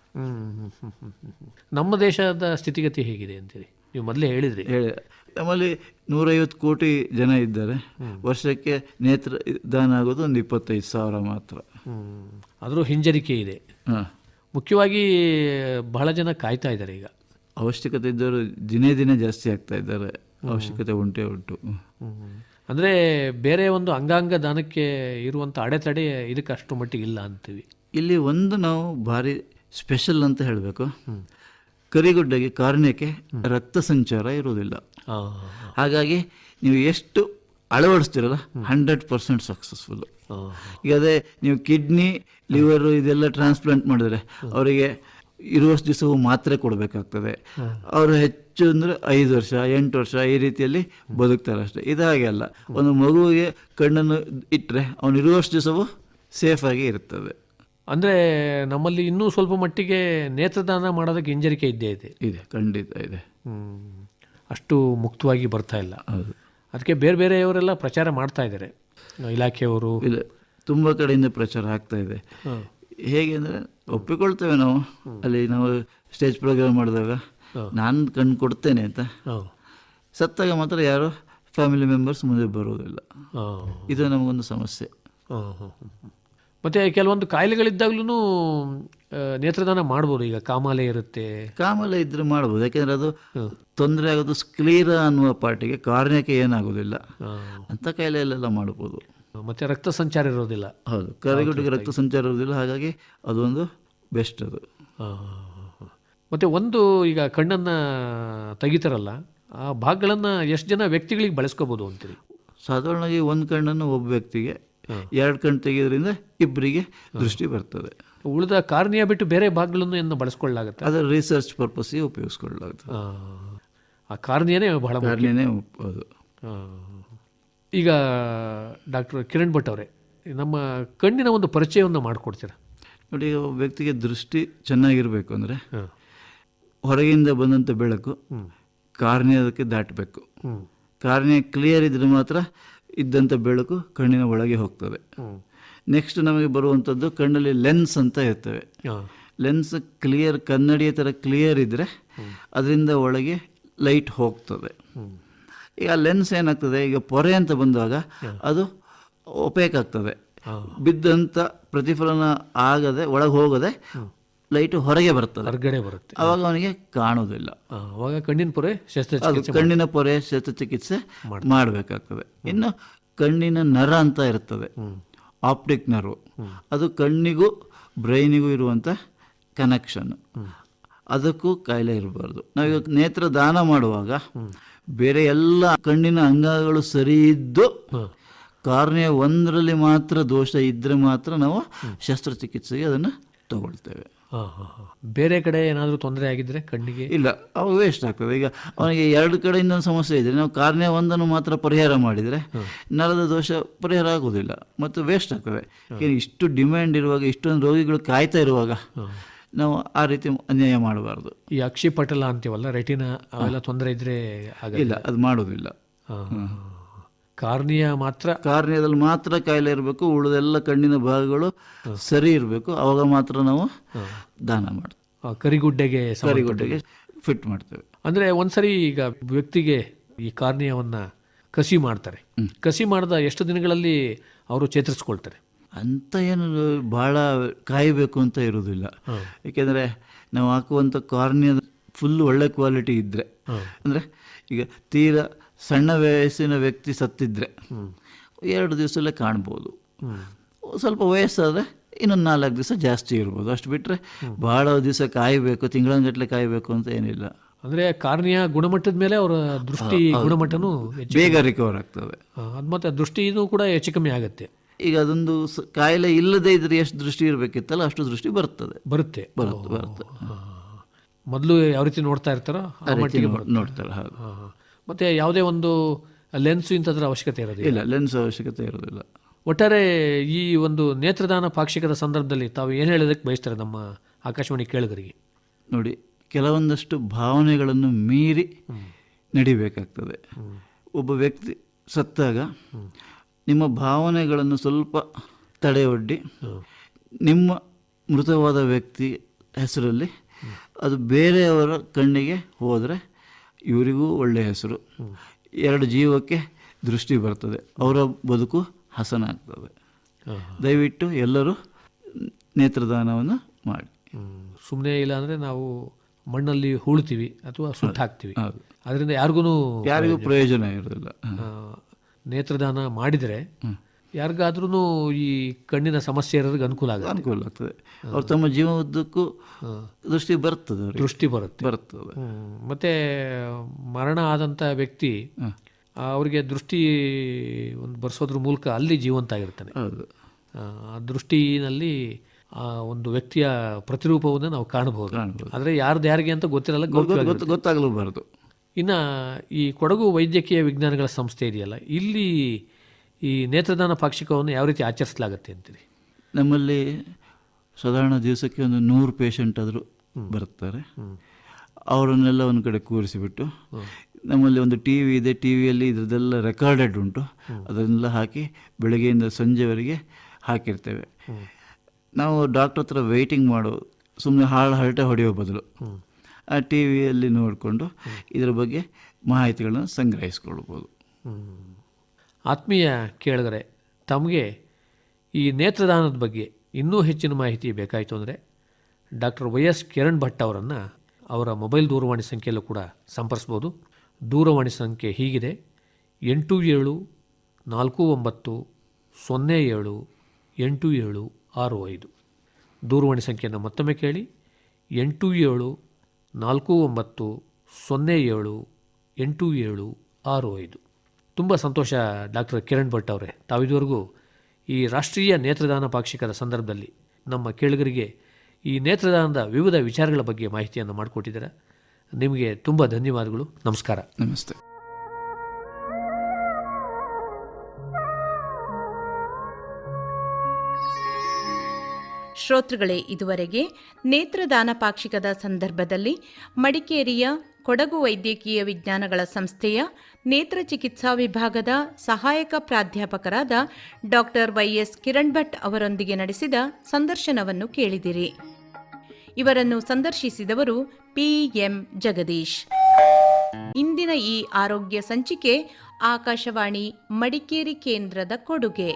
[SPEAKER 2] ನಮ್ಮ ದೇಶದ ಸ್ಥಿತಿಗತಿ ಹೇಗಿದೆ ಅಂತೀರಿ? ನೀವು ಮೊದಲೇ ಹೇಳಿದ್ರಿ.
[SPEAKER 3] ಹೇಳಿ. ನಮ್ಮಲ್ಲಿ ನೂರೈವತ್ತು ಕೋಟಿ ಜನ ಇದ್ದಾರೆ. ವರ್ಷಕ್ಕೆ ನೇತ್ರ ದಾನ ಆಗೋದು ಒಂದು ಇಪ್ಪತ್ತೈದು ಸಾವಿರ ಮಾತ್ರ.
[SPEAKER 2] ಆದರೂ ಹಿಂಜರಿಕೆ ಇದೆ.
[SPEAKER 3] ಹಾಂ.
[SPEAKER 2] ಮುಖ್ಯವಾಗಿ ಬಹಳ ಜನ ಕಾಯ್ತಾ ಇದ್ದಾರೆ ಈಗ.
[SPEAKER 3] ಅವಶ್ಯಕತೆ ಇದ್ದವರು ದಿನೇ ದಿನೇ ಜಾಸ್ತಿ ಆಗ್ತಾ ಇದ್ದಾರೆ. ಅವಶ್ಯಕತೆ ಉಂಟೇ ಉಂಟು.
[SPEAKER 2] ಅಂದರೆ ಬೇರೆ ಒಂದು ಅಂಗಾಂಗ ದಾನಕ್ಕೆ ಇರುವಂಥ ಅಡೆತಡೆ ಇದಕ್ಕೆ ಅಷ್ಟು ಮಟ್ಟಿಗೆ ಇಲ್ಲ ಅಂತೀವಿ.
[SPEAKER 3] ಇಲ್ಲಿ ಒಂದು ನಾವು ಭಾರಿ ಸ್ಪೆಷಲ್ ಅಂತ ಹೇಳಬೇಕು. ಕರಿಗುಡ್ಡೆಗೆ ಕಾರಣಕ್ಕೆ ರಕ್ತ ಸಂಚಾರ ಇರುವುದಿಲ್ಲ. ಹಾಗಾಗಿ ನೀವು ಎಷ್ಟು ಅಳವಡಿಸ್ತೀರಲ್ಲ ಹಂಡ್ರೆಡ್ ಪರ್ಸೆಂಟ್
[SPEAKER 2] ಸಕ್ಸಸ್ಫುಲ್ಲು
[SPEAKER 3] ಈಗ ಅದೇ ನೀವು ಕಿಡ್ನಿ ಲಿವರು ಇದೆಲ್ಲ ಟ್ರಾನ್ಸ್ಪ್ಲಾಂಟ್ ಮಾಡಿದ್ರೆ ಅವರಿಗೆ ಇರುವಷ್ಟು ದಿವಸವು ಮಾತ್ರೆ ಕೊಡಬೇಕಾಗ್ತದೆ. ಅವರು ಹೆಚ್ಚು ಅಂದರೆ ಐದು ವರ್ಷ ಎಂಟು ವರ್ಷ ಈ ರೀತಿಯಲ್ಲಿ ಬದುಕ್ತಾರೆ ಅಷ್ಟೇ. ಇದು ಹಾಗೆ ಅಲ್ಲ. ಒಂದು ಮಗುವಿಗೆ ಕಣ್ಣನ್ನು ಇಟ್ಟರೆ ಅವನು ಇರುವಷ್ಟು ದಿವಸವು ಸೇಫಾಗಿ ಇರ್ತದೆ.
[SPEAKER 2] ಅಂದರೆ ನಮ್ಮಲ್ಲಿ ಇನ್ನೂ ಸ್ವಲ್ಪ ಮಟ್ಟಿಗೆ ನೇತ್ರದಾನ ಮಾಡೋದಕ್ಕೆ ಹಿಂಜರಿಕೆ ಇದ್ದೇ ಇದೆ.
[SPEAKER 3] ಇದೆ ಖಂಡಿತ ಇದೆ.
[SPEAKER 2] ಅಷ್ಟು ಮುಕ್ತವಾಗಿ ಬರ್ತಾ ಇಲ್ಲ. ಅದಕ್ಕೆ ಬೇರೆ ಬೇರೆಯವರೆಲ್ಲ ಪ್ರಚಾರ ಮಾಡ್ತಾ ಇದ್ದಾರೆ. ಇಲಾಖೆಯವರು.
[SPEAKER 3] ಇಲ್ಲ ತುಂಬ ಕಡೆಯಿಂದ ಪ್ರಚಾರ ಆಗ್ತಾ ಇದೆ. ಹೇಗೆ ಅಂದರೆ ಒಪ್ಪಿಕೊಳ್ತೇವೆ ನಾವು. ಅಲ್ಲಿ ನಾವು ಸ್ಟೇಜ್ ಪ್ರೋಗ್ರಾಮ್ ಮಾಡಿದಾಗ ನಾನು ಕಣ್ಣು ಕೊಡ್ತೇನೆ ಅಂತ. ಸತ್ತಾಗ ಮಾತ್ರ ಯಾರು ಫ್ಯಾಮಿಲಿ ಮೆಂಬರ್ಸ್ ಮುಂದೆ ಬರೋದಿಲ್ಲ. ಇದು ನಮಗೊಂದು ಸಮಸ್ಯೆ.
[SPEAKER 2] ಮತ್ತು ಕೆಲವೊಂದು ಕಾಯಿಲೆಗಳಿದ್ದಾಗ್ಲೂ ನೇತ್ರದಾನ ಮಾಡ್ಬೋದು ಈಗ. ಕಾಮಾಲೆ ಇರುತ್ತೆ.
[SPEAKER 3] ಕಾಮಾಲೆ ಇದ್ರೆ ಮಾಡ್ಬೋದು. ಯಾಕೆಂದ್ರೆ ಅದು ತೊಂದರೆ ಆಗೋದು ಸ್ಕ್ಲೀರ ಅನ್ನುವ ಪಾರ್ಟಿಗೆ ಕಾರಣಕ್ಕೆ ಏನಾಗೋದಿಲ್ಲ. ಅಂಥ ಕಾಯಿಲೆಲ್ಲ ಮಾಡ್ಬೋದು.
[SPEAKER 2] ಮತ್ತು ರಕ್ತ ಸಂಚಾರ ಇರೋದಿಲ್ಲ.
[SPEAKER 3] ಹೌದು. ಕರೆಗುಟ್ಟಿಗೆ ರಕ್ತ ಸಂಚಾರ ಇರೋದಿಲ್ಲ. ಹಾಗಾಗಿ ಅದೊಂದು ಬೆಸ್ಟ್ ಅದು.
[SPEAKER 2] ಮತ್ತು ಒಂದು ಈಗ ಕಣ್ಣನ್ನು ತೆಗಿತಾರಲ್ಲ ಆ ಭಾಗಗಳನ್ನು ಎಷ್ಟು ಜನ ವ್ಯಕ್ತಿಗಳಿಗೆ ಬಳಸ್ಕೋಬೋದು ಅಂತೀರಿ?
[SPEAKER 3] ಸಾಧಾರಣವಾಗಿ ಒಂದು ಕಣ್ಣನ್ನು ಒಬ್ಬ ವ್ಯಕ್ತಿಗೆ ಎರಡು ಕಣ್ಣು ತೆಗೆಯೋದ್ರಿಂದ ಇಬ್ಬರಿಗೆ ದೃಷ್ಟಿ ಬರ್ತದೆ.
[SPEAKER 2] ಉಳಿದ ಕಾರ್ನಿಯ ಬಿಟ್ಟು ಬೇರೆ ಭಾಗಗಳನ್ನು ಏನು ಬಳಸ್ಕೊಳ್ಳಾಗತ್ತೆ
[SPEAKER 3] ಅದರ ರಿಸರ್ಚ್ ಪರ್ಪಸ್ಸಿಗೆ ಉಪಯೋಗಿಸ್ಕೊಳ್ಳಲಾಗುತ್ತೆ.
[SPEAKER 2] ಆ, ಕಾರ್ನಿಯನೇ ಬಹಳ
[SPEAKER 3] ಕಾರ್ನಿಯನೇ ಅದು.
[SPEAKER 2] ಈಗ ಡಾಕ್ಟರ್ ಕಿರಣ್ ಭಟ್ ಅವರೇ ನಮ್ಮ ಕಣ್ಣಿನ ಒಂದು ಪರಿಚಯವನ್ನು ಮಾಡಿಕೊಡ್ತೀರಾ?
[SPEAKER 3] ನೋಡಿ ವ್ಯಕ್ತಿಗೆ ದೃಷ್ಟಿ ಚೆನ್ನಾಗಿರಬೇಕು ಅಂದರೆ ಹೊರಗಿಂದ ಬಂದಂಥ ಬೆಳಕು ಕಾರ್ನಿಯದಕ್ಕೆ ದಾಟಬೇಕು. ಕಾರ್ನಿಯ ಕ್ಲಿಯರ್ ಇದ್ದರೆ ಮಾತ್ರ ಇದ್ದಂಥ ಬೆಳಕು ಕಣ್ಣಿನ ಒಳಗೆ ಹೋಗ್ತದೆ. ನೆಕ್ಸ್ಟ್ ನಮಗೆ ಬರುವಂಥದ್ದು ಕಣ್ಣಲ್ಲಿ ಲೆನ್ಸ್ ಅಂತ ಇರ್ತವೆ. ಲೆನ್ಸ್ ಕ್ಲಿಯರ್ ಕನ್ನಡಿಯ ಥರ ಕ್ಲಿಯರ್ ಇದ್ದರೆ ಅದರಿಂದ ಒಳಗೆ ಲೈಟ್ ಹೋಗ್ತದೆ. ಈಗ ಲೆನ್ಸ್ ಏನಾಗ್ತದೆ ಈಗ ಪೊರೆ ಅಂತ ಬಂದಾಗ ಅದು ಒಪೇಕ್ ಆಗ್ತದೆ. ಬಿದ್ದಂಥ ಪ್ರತಿಫಲನ ಆಗದೆ ಒಳಗೆ ಹೋಗದೆ ಲೈಟ್ ಹೊರಗೆ ಬರ್ತದೆ
[SPEAKER 2] ಹೊರಗಡೆ ಬರುತ್ತೆ.
[SPEAKER 3] ಅವಾಗ ಅವನಿಗೆ ಕಾಣೋದಿಲ್ಲ
[SPEAKER 2] ಅವಾಗ ಕಣ್ಣಿನ ಪೊರೆ ಶಸ್ತ್ರಚಿಕಿತ್ಸೆ
[SPEAKER 3] ಕಣ್ಣಿನ ಪೊರೆ ಶಸ್ತ್ರಚಿಕಿತ್ಸೆ ಮಾಡಬೇಕಾಗ್ತದೆ. ಇನ್ನು ಕಣ್ಣಿನ ನರ ಅಂತ ಇರ್ತದೆ. Optic nerve. ಅದು ಕಣ್ಣಿಗೂ ಬ್ರೈನಿಗೂ ಇರುವಂಥ ಕನೆಕ್ಷನ್ ಅದಕ್ಕೂ ಕಾಯಿಲೆ ಇರಬಾರ್ದು. ನಾವೀಗ ನೇತ್ರ ದಾನ ಮಾಡುವಾಗ ಬೇರೆ ಎಲ್ಲ ಕಣ್ಣಿನ ಅಂಗಗಳು ಸರಿ ಇದ್ದು ಕಾರ್ನಿಯ ಒಂದರಲ್ಲಿ ಮಾತ್ರ ದೋಷ ಇದ್ದರೆ ಮಾತ್ರ ನಾವು ಶಸ್ತ್ರಚಿಕಿತ್ಸೆಗೆ ಅದನ್ನು ತಗೊಳ್ತೇವೆ.
[SPEAKER 2] ಹಾಂ ಬೇರೆ ಕಡೆ ಏನಾದರೂ ತೊಂದರೆ ಆಗಿದ್ರೆ ಕಣ್ಣಿಗೆ?
[SPEAKER 3] ಇಲ್ಲ ಅವಾಗ ವೇಸ್ಟ್ ಆಗ್ತದೆ. ಈಗ ಅವನಿಗೆ ಎರಡು ಕಡೆಯಿಂದ ಒಂದು ಸಮಸ್ಯೆ ಇದ್ರೆ ನಾವು ಕಾರ್ಯ ಒಂದನ್ನು ಮಾತ್ರ ಪರಿಹಾರ ಮಾಡಿದರೆ ನರದ ದೋಷ ಪರಿಹಾರ ಆಗೋದಿಲ್ಲ ಮತ್ತು ವೇಸ್ಟ್ ಆಗ್ತದೆ. ಇಷ್ಟು ಡಿಮ್ಯಾಂಡ್ ಇರುವಾಗ ಇಷ್ಟೊಂದು ರೋಗಿಗಳು ಕಾಯ್ತಾ ಇರುವಾಗ ನಾವು ಆ ರೀತಿ ಅನ್ಯಾಯ ಮಾಡಬಾರ್ದು.
[SPEAKER 2] ಈ ಅಕ್ಷಿಪಟಲ ಅಂತೀವಲ್ಲ ರೆಟಿನ ಅವೆಲ್ಲ ತೊಂದರೆ ಇದ್ರೆ ಆಗಲ್ಲ.
[SPEAKER 3] ಇಲ್ಲ ಅದು ಮಾಡೋದಿಲ್ಲ
[SPEAKER 2] ಹಾಂ. ಕಾರ್ನಿಯ ಮಾತ್ರ
[SPEAKER 3] ಕಾರ್ನಿಯದಲ್ಲಿ ಮಾತ್ರ ಕಾಯಿಲೆ ಇರಬೇಕು ಉಳಿದೆಲ್ಲ ಕಣ್ಣಿನ ಭಾಗಗಳು ಸರಿ ಇರಬೇಕು ಅವಾಗ ಮಾತ್ರ ನಾವು ದಾನ ಮಾಡ್ತೇವೆ.
[SPEAKER 2] ಕರಿಗುಡ್ಡೆಗೆ
[SPEAKER 3] ಕರಿಗುಡ್ಡೆಗೆ ಫಿಟ್ ಮಾಡ್ತೇವೆ.
[SPEAKER 2] ಅಂದ್ರೆ ಒಂದ್ಸರಿ ಈಗ ವ್ಯಕ್ತಿಗೆ ಈ ಕಾರ್ನಿಯವನ್ನು ಕಸಿ ಮಾಡ್ತಾರೆ. ಕಸಿ ಮಾಡಿದ ಎಷ್ಟು ದಿನಗಳಲ್ಲಿ ಅವರು ಚೇತರಿಸ್ಕೊಳ್ತಾರೆ?
[SPEAKER 3] ಅಂತ ಏನು ಭಾಳ ಕಾಯಬೇಕು ಅಂತ ಇರೋದಿಲ್ಲ ಏಕೆಂದರೆ ನಾವು ಹಾಕುವಂಥ ಕಾರ್ನಿಯ ಫುಲ್ ಒಳ್ಳೆ ಕ್ವಾಲಿಟಿ ಇದ್ದರೆ ಅಂದರೆ ಈಗ ತೀರಾ ಸಣ್ಣ ವಯಸ್ಸಿನ ವ್ಯಕ್ತಿ ಸತ್ತಿದ್ರೆ ಎರಡು ದಿವಸದಲ್ಲೇ ಕಾಣ್ಬೋದು. ಸ್ವಲ್ಪ ವಯಸ್ಸಾದರೆ ಇನ್ನೊಂದು ನಾಲ್ಕು ದಿವಸ ಜಾಸ್ತಿ ಇರ್ಬೋದು. ಅಷ್ಟು ಬಿಟ್ಟರೆ ಭಾಳ ದಿವಸ ಕಾಯಬೇಕು ತಿಂಗಳಂಗಟ್ಟಲೆ ಕಾಯಬೇಕು ಅಂತ ಏನಿಲ್ಲ.
[SPEAKER 2] ಅಂದರೆ ಕಾರ್ನಿಯ ಗುಣಮಟ್ಟದ ಮೇಲೆ ಅವರ ದೃಷ್ಟಿ ಗುಣಮಟ್ಟನೂ
[SPEAKER 3] ಬೇಗ ರಿಕವರ್ ಆಗ್ತದೆ.
[SPEAKER 2] ಅದು ಮತ್ತು ದೃಷ್ಟಿನೂ ಕೂಡ ಹೆಚ್ಚು ಕಮ್ಮಿ ಆಗುತ್ತೆ.
[SPEAKER 3] ಈಗ ಅದೊಂದು ಕಾಯಿಲೆ ಇಲ್ಲದೇ ಇದ್ರೆ ಎಷ್ಟು ದೃಷ್ಟಿ ಇರಬೇಕಿತ್ತಲ್ಲ ಅಷ್ಟು ದೃಷ್ಟಿ ಬರ್ತದೆ.
[SPEAKER 2] ಬರುತ್ತೆ.
[SPEAKER 3] ಬರುತ್ತೆ ಬರುತ್ತೆ
[SPEAKER 2] ಮೊದಲು ಯಾವ ರೀತಿ ನೋಡ್ತಾ ಇರ್ತಾರೋ
[SPEAKER 3] ನೋಡ್ತಾರೆ
[SPEAKER 2] ಮತ್ತೆ ಯಾವುದೇ ಒಂದು ಲೆನ್ಸು ಇಂಥದ್ರ ಅವಶ್ಯಕತೆ ಇರೋದಿಲ್ಲ.
[SPEAKER 3] ಇಲ್ಲ ಲೆನ್ಸ್ ಅವಶ್ಯಕತೆ ಇರೋದಿಲ್ಲ.
[SPEAKER 2] ಒಟ್ಟಾರೆ ಈ ಒಂದು ನೇತ್ರದಾನ ಪಾಕ್ಷಿಕದ ಸಂದರ್ಭದಲ್ಲಿ ತಾವು ಏನು ಹೇಳೋದಕ್ಕೆ ಬಯಸ್ತಾರೆ ನಮ್ಮ ಆಕಾಶವಾಣಿ ಕೇಳುಗರಿಗೆ?
[SPEAKER 3] ನೋಡಿ ಕೆಲವೊಂದಷ್ಟು ಭಾವನೆಗಳನ್ನು ಮೀರಿ ನಡಿಬೇಕಾಗ್ತದೆ. ಒಬ್ಬ ವ್ಯಕ್ತಿ ಸತ್ತಾಗ ನಿಮ್ಮ ಭಾವನೆಗಳನ್ನು ಸ್ವಲ್ಪ ತಡೆಯೊಡ್ಡಿ ನಿಮ್ಮ ಮೃತವಾದ ವ್ಯಕ್ತಿ ಹೆಸರಲ್ಲಿ ಅದು ಬೇರೆಯವರ ಕಣ್ಣಿಗೆ ಹೋದರೆ ಇವರಿಗೂ ಒಳ್ಳೆಯ ಹೆಸರು. ಎರಡು ಜೀವಕ್ಕೆ ದೃಷ್ಟಿ ಬರ್ತದೆ. ಅವರ ಬದುಕು ಹಸನಾಗ್ತದೆ. ದಯವಿಟ್ಟು ಎಲ್ಲರೂ ನೇತ್ರದಾನವನ್ನು ಮಾಡಿ.
[SPEAKER 2] ಸುಮ್ಮನೆ ಇಲ್ಲ ಅಂದರೆ ನಾವು ಮಣ್ಣಲ್ಲಿ ಹೂಳ್ತೀವಿ ಅಥವಾ ಸುಟ್ಟು ಹಾಕ್ತೀವಿ. ಅದರಿಂದ ಯಾರಿಗೂ
[SPEAKER 3] ಯಾರಿಗೂ ಪ್ರಯೋಜನ ಇರೋದಿಲ್ಲ
[SPEAKER 2] ನೇತ್ರದಾನ ಮಾಡಿದರೆ ಯಾರಿಗಾದ್ರೂ ಈ ಕಣ್ಣಿನ ಸಮಸ್ಯೆ ಇರೋದಕ್ಕೆ ಅನುಕೂಲ ಆಗುತ್ತೆ.
[SPEAKER 3] ಅನುಕೂಲ ಆಗ್ತದೆ. ಅವ್ರು ತಮ್ಮ ಜೀವ ಉದ್ದಕ್ಕೂ ದೃಷ್ಟಿ ಬರ್ತದೆ
[SPEAKER 2] ದೃಷ್ಟಿ ಬರುತ್ತೆ.
[SPEAKER 3] ಬರ್ತದೆ.
[SPEAKER 2] ಮತ್ತೆ ಮರಣ ಆದಂಥ ವ್ಯಕ್ತಿ ಅವರಿಗೆ ದೃಷ್ಟಿ ಒಂದು ಬರ್ಸೋದ್ರ ಮೂಲಕ ಅಲ್ಲಿ ಜೀವಂತ ಆಗಿರ್ತಾನೆ. ಆ ದೃಷ್ಟಿನಲ್ಲಿ ಆ ಒಂದು ವ್ಯಕ್ತಿಯ ಪ್ರತಿರೂಪವನ್ನು ನಾವು ಕಾಣಬಹುದು. ಆದರೆ ಯಾರ್ದು ಯಾರಿಗೆ ಅಂತ ಗೊತ್ತಿರಲ್ಲ ಗೊತ್ತಾಗಲೂಬಾರದು
[SPEAKER 3] ಗೊತ್ತು ಗೊತ್ತಾಗಲೂಬಾರ್ದು.
[SPEAKER 2] ಇನ್ನು ಈ ಕೊಡಗು ವೈದ್ಯಕೀಯ ವಿಜ್ಞಾನಗಳ ಸಂಸ್ಥೆ ಇದೆಯಲ್ಲ ಇಲ್ಲಿ ಈ ನೇತ್ರದಾನ ಪಾಕ್ಷಿಕವನ್ನು ಯಾವ ರೀತಿ ಆಚರಿಸಲಾಗುತ್ತೆ ಅಂತೀರಿ?
[SPEAKER 3] ನಮ್ಮಲ್ಲಿ ಸಾಧಾರಣ ದಿವಸಕ್ಕೆ ಒಂದು ನೂರು ಪೇಷಂಟ್ ಆದರೂ ಬರ್ತಾರೆ. ಅವರನ್ನೆಲ್ಲ ಒಂದು ಕಡೆ ಕೂರಿಸಿಬಿಟ್ಟು ನಮ್ಮಲ್ಲಿ ಒಂದು ಟಿ ವಿ ಇದೆ ಟಿ ವಿಯಲ್ಲಿ ಇದ್ರದ್ದೆಲ್ಲ ರೆಕಾರ್ಡೆಡ್ ಉಂಟು. ಅದನ್ನೆಲ್ಲ ಹಾಕಿ ಬೆಳಗ್ಗೆಯಿಂದ ಸಂಜೆವರೆಗೆ ಹಾಕಿರ್ತೇವೆ. ನಾವು ಡಾಕ್ಟ್ರ್ ಹತ್ರ ವೆಯ್ಟಿಂಗ್ ಮಾಡೋ ಸುಮ್ಮನೆ ಹಾಳು ಹರಟೆ ಹೊಡೆಯೋ ಬದಲು. ಆ ಟಿ ವಿಯಲ್ಲಿ ನೋಡಿಕೊಂಡು ಇದರ ಬಗ್ಗೆ ಮಾಹಿತಿಗಳನ್ನು ಸಂಗ್ರಹಿಸ್ಕೊಳ್ಬೋದು.
[SPEAKER 2] ಆತ್ಮೀಯ ಕೇಳಿದರೆ ತಮಗೆ ಈ ನೇತ್ರದಾನದ ಬಗ್ಗೆ ಇನ್ನೂ ಹೆಚ್ಚಿನ ಮಾಹಿತಿ ಬೇಕಾಯಿತು ಅಂದರೆ doctor Y S Kiran Bhat ಅವರನ್ನು ಅವರ ಮೊಬೈಲ್ ದೂರವಾಣಿ ಸಂಖ್ಯೆಯಲ್ಲೂ ಕೂಡ ಸಂಪರ್ಸ್ಬೋದು. ದೂರವಾಣಿ ಸಂಖ್ಯೆ ಹೀಗಿದೆ. ಎಂಟು ಏಳು ನಾಲ್ಕು ಒಂಬತ್ತು ಸೊನ್ನೆ ಏಳು ಎಂಟು ಏಳು ಆರು ಐದು. ದೂರವಾಣಿ ಸಂಖ್ಯೆಯನ್ನು ಮತ್ತೊಮ್ಮೆ ಕೇಳಿ. ಎಂಟು ಏಳು ನಾಲ್ಕು ಒಂಬತ್ತು ಸೊನ್ನೆ ಏಳು ಎಂಟು ಏಳು ಆರು ಐದು. ತುಂಬ ಸಂತೋಷ ಡಾಕ್ಟರ್ ಕಿರಣ್ ಭಟ್ ಅವರೇ. ತಾವಿದುವರೆಗೂ ಈ ರಾಷ್ಟ್ರೀಯ ನೇತ್ರದಾನ ಪಾಕ್ಷಿಕದ ಸಂದರ್ಭದಲ್ಲಿ ನಮ್ಮ ಕೇಳುಗರಿಗೆ ಈ ನೇತ್ರದಾನದ ವಿವಿಧ ವಿಚಾರಗಳ ಬಗ್ಗೆ ಮಾಹಿತಿಯನ್ನು ಮಾಡಿಕೊಟ್ಟಿದ್ದೀರಾ. ನಿಮಗೆ ತುಂಬ ಧನ್ಯವಾದಗಳು. ನಮಸ್ಕಾರ.
[SPEAKER 3] ನಮಸ್ತೆ.
[SPEAKER 1] ಶ್ರೋತೃಗಳೇ ಇದುವರೆಗೆ ನೇತ್ರದಾನ ಪಾಕ್ಷಿಕದ ಸಂದರ್ಭದಲ್ಲಿ ಮಡಿಕೇರಿಯ ಕೊಡಗು ವೈದ್ಯಕೀಯ ವಿಜ್ಞಾನಗಳ ಸಂಸ್ಥೆಯ ನೇತ್ರ ಚಿಕಿತ್ಸಾ ವಿಭಾಗದ ಸಹಾಯಕ ಪ್ರಾಧ್ಯಾಪಕರಾದ ಡಾಕ್ಟರ್ ವೈಎಸ್ ಕಿರಣ್ ಭಟ್ ಅವರೊಂದಿಗೆ ನಡೆಸಿದ ಸಂದರ್ಶನವನ್ನು ಕೇಳಿದಿರಿ. ಇವರನ್ನು ಸಂದರ್ಶಿಸಿದವರು ಪಿಎಂ ಜಗದೀಶ್. ಇಂದಿನ ಈ ಆರೋಗ್ಯ ಸಂಚಿಕೆ ಆಕಾಶವಾಣಿ ಮಡಿಕೇರಿ ಕೇಂದ್ರದ ಕೊಡುಗೆ.